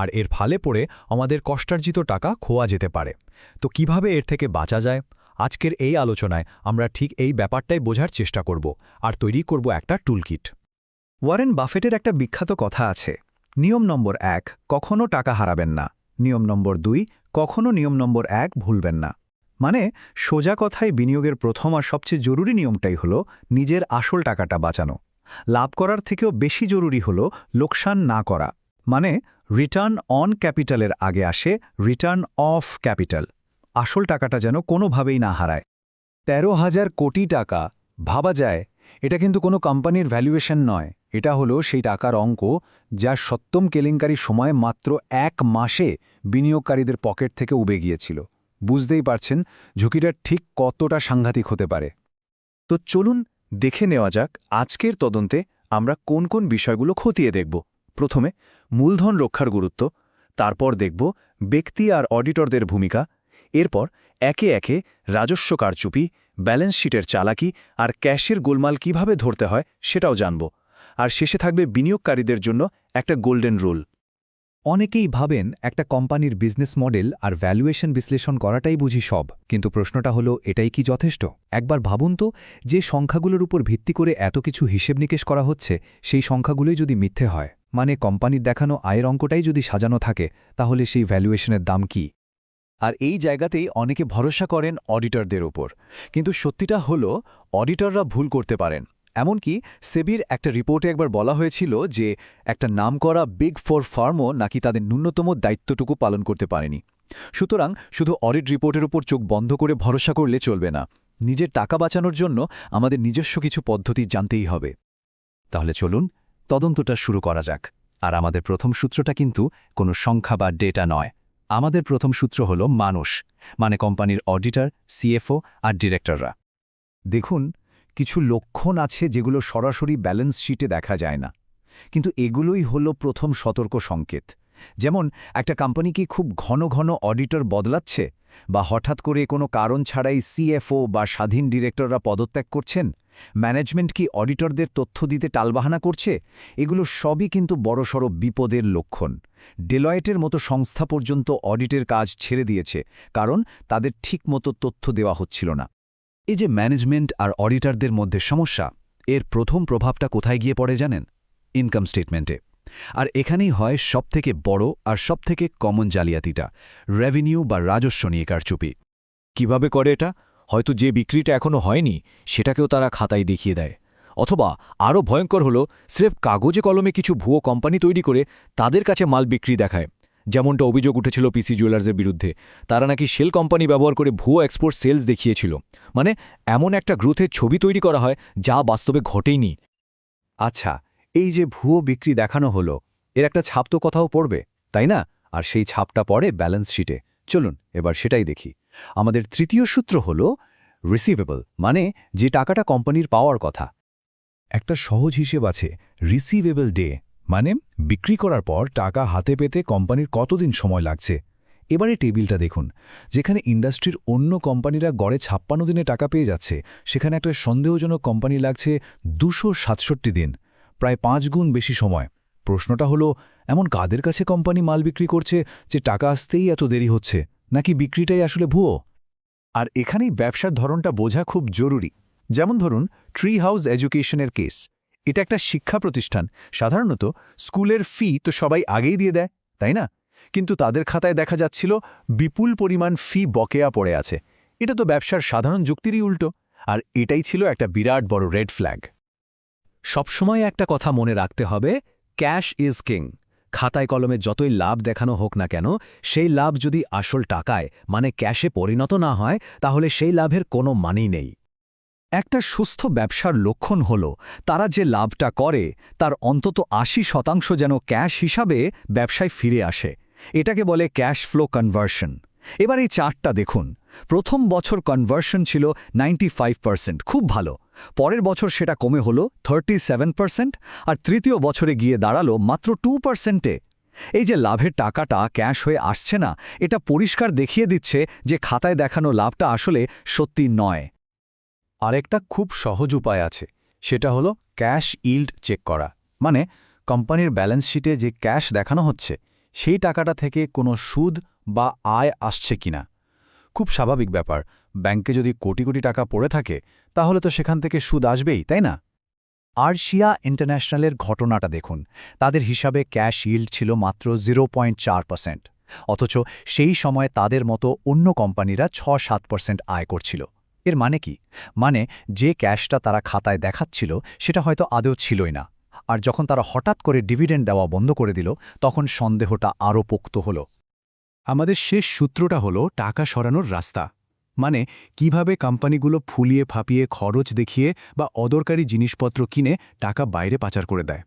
আর এর ফালে পড়ে আমাদের কষ্টার্জিত টাকা খোয়া যেতে পারে। তো কীভাবে এর থেকে বাঁচা যায়? আজকের এই আলোচনায় আমরা ঠিক এই ব্যাপারটাই বোঝার চেষ্টা করব আর তৈরি করব একটা টুলকিট। ওয়ারেন বাফেটের একটা বিখ্যাত কথা আছে, নিয়ম নম্বর এক, কখনো টাকা হারাবেন না। নিয়ম নম্বর দুই, কখনো নিয়ম নম্বর এক ভুলবেন না। মানে সোজা কথায় বিনিয়োগের প্রথম আর সবচেয়ে জরুরি নিয়মটাই হল নিজের আসল টাকাটা বাঁচানো। লাভ করার থেকেও বেশি জরুরি হল লোকসান না করা। মানে রিটার্ন অন ক্যাপিটালের আগে আসে রিটার্ন অফ ক্যাপিটাল আসল টাকাটা যেন কোনোভাবেই না হারায়। তেরো হাজার কোটি টাকা, ভাবা যায়, এটা কিন্তু কোনো কোম্পানির ভ্যালুয়েশন নয়। এটা হলো সেই টাকার অঙ্ক যা সত্যম কেলেঙ্কারি সময় মাত্র এক মাসে বিনিয়োগকারীদের পকেট থেকে উবে গিয়েছিল। বুঝতেই পারছেন ঝুঁকিটা ঠিক কতটা সাংঘাতিক হতে পারে। তো চলুন দেখে নেওয়া যাক আজকের তদন্তে আমরা কোন কোন বিষয়গুলো খতিয়ে দেখব। প্রথমে মূলধন রক্ষার গুরুত্ব, তারপর দেখব ব্যক্তি আর অডিটরদের ভূমিকা, এরপর একে একে রাজস্ব কারচুপি, ব্যালেন্স শিটের চালাকি আর ক্যাশের গোলমাল কীভাবে ধরতে হয় সেটাও জানব। আর শেষে থাকবে বিনিয়োগকারীদের জন্য একটা গোল্ডেন রুল। অনেকেই ভাবেন একটা কোম্পানির বিজনেস মডেল আর ভ্যালুয়েশন বিশ্লেষণ করাটাই বুঝি সব, কিন্তু প্রশ্নটা হলো, এটাই কি যথেষ্ট? একবার ভাবুন তো, যে সংখ্যাগুলোর উপর ভিত্তি করে এত কিছু হিসেব নিকেশ করা হচ্ছে, সেই সংখ্যাগুলোই যদি মিথ্যে হয়। মানে কোম্পানির দেখানো আয়ের অঙ্কটাই যদি সাজানো থাকে, তাহলে সেই ভ্যালুয়েশনের দাম কি? আর এই জায়গাতেই অনেকে ভরসা করেন অডিটরদের ওপর কিন্তু সত্যিটা হলো অডিটররা ভুল করতে পারেন। এমনকি সেবির একটা রিপোর্টে একবার বলা হয়েছিল যে, একটা নামকরা বিগ ফোর ফার্মও নাকি তাদের ন্যূনতম দায়িত্বটুকু পালন করতে পারেনি। সুতরাং শুধু অডিট রিপোর্টের উপর চোখ বন্ধ করে ভরসা করলে চলবে না। নিজের টাকা বাঁচানোর জন্য আমাদের নিজস্ব কিছু পদ্ধতি জানতেই হবে। তাহলে চলুন তদন্তটা শুরু করা যাক। আর আমাদের প্রথম সূত্রটা কিন্তু কোনো সংখ্যা বা ডেটা নয়। আমাদের প্রথম সূত্র হল মানুষ মানে কোম্পানির অডিটর, সিএফও আর ডিরেক্টররা। দেখুন, কিছু লক্ষণ আছে যেগুলো সরাসরি ব্যালেন্স শিটে দেখা যায় না। কিন্তু এগুলোই হলো প্রথম সতর্ক সংকেত। যেমন, একটা কোম্পানি কি খুব ঘন ঘন অডিটর বদলাচ্ছে? বা হঠাৎ করে কোনো কারণ ছাড়াই সিএফও বা স্বাধীন ডিরেক্টররা পদত্যাগ করছেন? ম্যানেজমেন্ট কি অডিটরদের তথ্য দিতে টালবাহানা করছে? এগুলো সবই কিন্তু বড়সড় বিপদের লক্ষণ। ডেলয়েটের মতো সংস্থা পর্যন্ত অডিটের কাজ ছেড়ে দিয়েছে, কারণ তাদের ঠিকমতো তথ্য দেওয়া হচ্ছিল না। এই যে ম্যানেজমেন্ট আর অডিটরদের মধ্যে সমস্যা, এর প্রথম প্রভাবটা কোথায় গিয়ে পড়ে জানেন? ইনকাম স্টেটমেন্টে আর এখানেই হয় সবথেকে বড় আর সবথেকে কমন জালিয়াতিটা রেভিনিউ বা রাজস্ব নিয়ে কারচুপি। কীভাবে করে এটা? হয়তো যে বিক্রিটা এখনও হয়নি, সেটাকেও তারা খাতায় দেখিয়ে দেয়। অথবা আরও ভয়ঙ্কর হল, স্রেফ কাগজে কলমে কিছু ভুয়ো কোম্পানি তৈরি করে তাদের কাছে মাল বিক্রি দেখায়। যেমনটা অভিযোগ উঠেছিল পিসি জুয়েলার্সের বিরুদ্ধে। তারা নাকি শেল কোম্পানি ব্যবহার করে ভুয়ো এক্সপোর্ট সেলস দেখিয়েছিল। মানে এমন একটা গ্রুথের ছবি তৈরি করা হয়, যা বাস্তবে ঘটেইনি। আচ্ছা এই যে ভুয়ো বিক্রি দেখানো হলো, এর একটা ছাপ তো কথাও পড়বে, তাই না? আর সেই ছাপটা পড়ে ব্যালেন্স শিটে। চলুন, এবার সেটাই দেখি। আমাদের তৃতীয় সূত্র হল রিসিভেবল মানে যে টাকাটা কোম্পানির পাওয়ার কথা। একটা সহজ হিসেব আছে রিসিভেবল ডে মানে বিক্রি করার পর টাকা হাতে পেতে কোম্পানির কতদিন সময় লাগছে। এবারে টেবিলটা দেখুন, যেখানে ইন্ডাস্ট্রির অন্য কোম্পানিরা গড়ে ছাপ্পান্ন দিনে টাকা পেয়ে যাচ্ছে, সেখানে একটা সন্দেহজনক কোম্পানি লাগছে দুশো সাতষট্টি দিন, প্রায় পাঁচ গুণ বেশি সময়। প্রশ্নটা হলো, এমন কাদের কাছে কোম্পানি মাল বিক্রি করছে যে টাকা আসতেই এত দেরি হচ্ছে? নাকি বিক্রিটাই আসলে ভুয়ো? আর এখানেই ব্যবসার ধরনটা বোঝা খুব জরুরি। যেমন ধরুন ট্রি হাউস এডুকেশনের কেস এটা একটা শিক্ষা প্রতিষ্ঠান। সাধারণত, স্কুলের ফি তো সবাই আগেই দিয়ে দেয়, তাই না? কিন্তু তাদের খাতায় দেখা যাচ্ছিল, বিপুল পরিমাণ ফি বকেয়া পড়ে আছে। এটা তো ব্যবসার সাধারণ যুক্তিরই উল্টো। আর এটাই ছিল একটা বিরাট বড় রেড ফ্ল্যাগ সবসময় একটা কথা মনে রাখতে হবে ক্যাশ ইজ কিং খাতায় কলমে যতই লাভ দেখানো হোক না কেন, সেই লাভ যদি আসল টাকায় মানে ক্যাশে পরিণত না হয়, তাহলে সেই লাভের কোনো মানেই নেই। একটা সুস্থ ব্যবসার লক্ষণ হল, তারা যে লাভটা করে, তার অন্তত আশি শতাংশ যেন ক্যাশ হিসাবে ব্যবসায় ফিরে আসে। এটাকে বলে ক্যাশ ফ্লো কনভার্সন এবার এই চার্টটা দেখুন। প্রথম বছর কনভার্সন ছিল 95% খুব ভালো। পরের বছর সেটা কমে হলো থার্টি আর তৃতীয় বছরে গিয়ে দাঁড়াল মাত্র টু পার্সেন্টে এই যে লাভের টাকাটা ক্যাশ হয়ে আসছে না, এটা পরিষ্কার দেখিয়ে দিচ্ছে যে খাতায় দেখানো লাভটা আসলে সত্যি নয়। আরেকটা খুব সহজ উপায় আছে, সেটা হলো ক্যাশ ইল্ড চেক করা। মানে কোম্পানির ব্যালেন্স শিটে যে ক্যাশ দেখানো হচ্ছে সেই টাকাটা থেকে কোনো সুদ বা আয় আসছে কিনা খুব স্বাভাবিক ব্যাপার। ব্যাংকে যদি কোটি কোটি টাকা পড়ে থাকে, তাহলে তো সেখান থেকে সুদ আসবেই, তাই না? আরশিয়া ইন্টারন্যাশনালের ঘটনাটা দেখুন। তাদের হিসাবে ক্যাশ ইল্ড ছিল মাত্র জিরো অথচ সেই সময় তাদের মতো অন্য কোম্পানিরা ছ সাত পার্সেন্ট আয় করছিল। এর মানে কি? মানে যে ক্যাশটা তারা খাতায় দেখাচ্ছিল, সেটা হয়তো আদৌ ছিলই না। আর যখন তারা হঠাৎ করে ডিভিডেন্ড দেওয়া বন্ধ করে দিল, তখন সন্দেহটা আরও পোক্ত হল। আমাদের শেষ সূত্রটা হলো টাকা সরানোর রাস্তা। মানে কীভাবে কোম্পানিগুলো ফুলিয়ে ফাঁপিয়ে খরচ দেখিয়ে বা অদরকারি জিনিসপত্র কিনে টাকা বাইরে পাচার করে দেয়।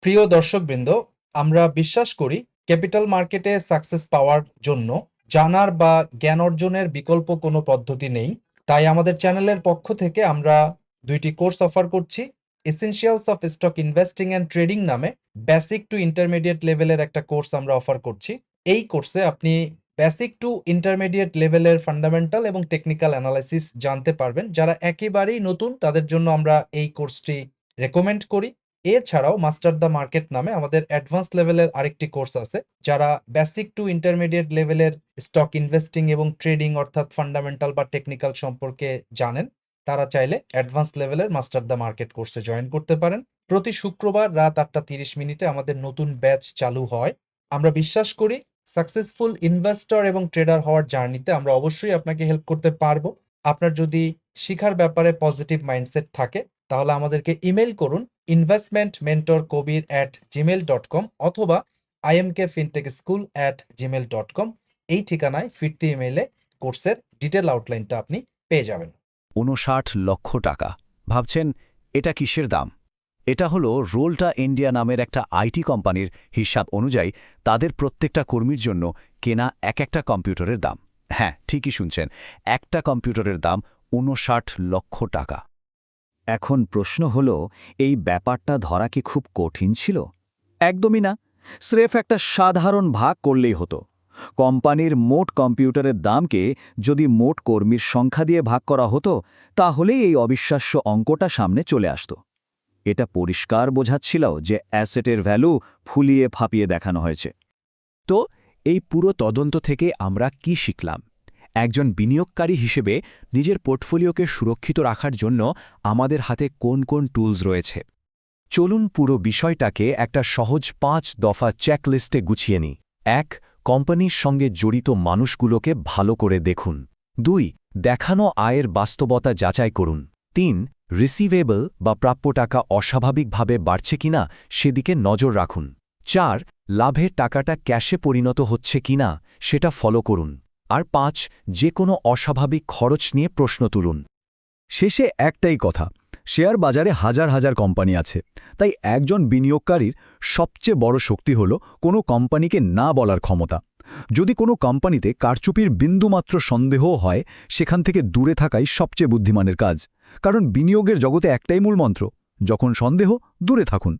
প্রিয় দর্শকবৃন্দ, আমরা বিশ্বাস করি ক্যাপিটাল মার্কেটে সাকসেস পাওয়ার জন্য জানার বা জ্ঞান অর্জনের বিকল্প কোনো পদ্ধতি নেই। তাই আমাদের চ্যানেলের পক্ষ থেকে আমরা দুইটি কোর্স অফার করছি। Essentials of stock investing and trading নামে বেসিক টু ইন্টারমিডিয়েট লেভেলের একটা কোর্স আমরা অফার করছি। এই কোর্সে আপনি বেসিক টু ইন্টারমিডিয়েট লেভেলের ফান্ডামেন্টাল এবং টেকনিক্যাল অ্যানালাইসিস জানতে পারবেন। যারা একেবারেই নতুন, তাদের জন্য আমরা এই কোর্সটি রেকমেন্ড করি। এছাড়াও মাস্টার দ্য মার্কেট নামে আমাদের অ্যাডভান্স লেভেলের আরেকটি কোর্স আছে, যারা বেসিক টু ইন্টারমিডিয়েট লেভেলের স্টক ইনভেস্টিং এবং ট্রেডিং অর্থাৎ ফান্ডামেন্টাল বা টেকনিক্যাল সম্পর্কে জানেন। তারা চাইলে অ্যাডভান্স লেভেলের মাস্টার দ্য মার্কেট কোর্সে জয়েন করতে পারেন। প্রতি শুক্রবার রাত আটটা তিরিশ মিনিটে আমাদের নতুন ব্যাচ চালু হয়। আমরা বিশ্বাস করি সাকসেসফুল ইনভেস্টর এবং ট্রেডার হওয়ার জার্নিতে আমরা অবশ্যই আপনাকে হেল্প করতে পারব। আপনার যদি শিখার ব্যাপারে পজিটিভ মাইন্ডসেট থাকে, তাহলে আমাদেরকে ইমেল করুন investment mentor Kabir at Gmail dot com অথবা IMK fintech school at Gmail dot com এই ঠিকানায় ফিরতি ইমেইলে কোর্সের ডিটেল আউটলাইনটা আপনি পেয়ে যাবেন। উনষাট লক্ষ টাকা। ভাবছেন, এটা কিসের দাম? এটা হলো রোলটা ইন্ডিয়া নামের একটা আইটি কোম্পানির হিসাব অনুযায়ী তাদের প্রত্যেকটা কর্মীর জন্য কেনা এক একটা কম্পিউটারের দাম। হ্যাঁ ঠিকই শুনছেন, একটা কম্পিউটারের দাম উনষাট লক্ষ টাকা। এখন প্রশ্ন হল, এই ব্যাপারটা ধরা কি খুব কঠিন ছিল? একদমই না। স্রেফ একটা সাধারণ ভাগ করলেই হতো। কোম্পানির মোট কম্পিউটারের দামকে যদি মোট কর্মীর সংখ্যা দিয়ে ভাগ করা হতো, তাহলেই এই অবিশ্বাস্য অঙ্কটা সামনে চলে আসত। এটা পরিষ্কার বোঝাচ্ছিল যে অ্যাসেটের ভ্যালু ফুলিয়ে ফাঁপিয়ে দেখানো হয়েছে। তো, এই পুরো তদন্ত থেকে আমরা কি শিখলাম? একজন বিনিয়োগকারী হিসেবে নিজের পোর্টফোলিওকে সুরক্ষিত রাখার জন্য আমাদের হাতে কোন কোন টুলস রয়েছে? চলুন পুরো বিষয়টাকে একটা সহজ পাঁচ দফা চেকলিস্টে গুছিয়ে নিই। এক কোম্পানির সঙ্গে জড়িত মানুষগুলোকে ভালো করে দেখুন। দুই, দেখানো আয়ের বাস্তবতা যাচাই করুন। তিন, রিসিভেবল বা প্রাপ্য টাকা অস্বাভাবিকভাবে বাড়ছে কিনা সেদিকে নজর রাখুন। চার লাভের টাকাটা ক্যাশে পরিণত হচ্ছে কিনা সেটা ফলো করুন। আর পাঁচ, যে কোনো অস্বাভাবিক খরচ নিয়ে প্রশ্ন তুলুন। শেষে একটাই কথা শেয়ার বাজারে হাজার হাজার কোম্পানি আছে। তাই একজন বিনিয়োগকারীর সবচেয়ে বড় শক্তি হল কোনো কোম্পানিকে না বলার ক্ষমতা। যদি কোনো কোম্পানিতে কারচুপির বিন্দুমাত্র সন্দেহ হয়, সেখান থেকে দূরে থাকাই সবচেয়ে বুদ্ধিমানের কাজ। কারণ বিনিয়োগের জগতে একটাই মূলমন্ত্র, যখন সন্দেহ, দূরে থাকুন।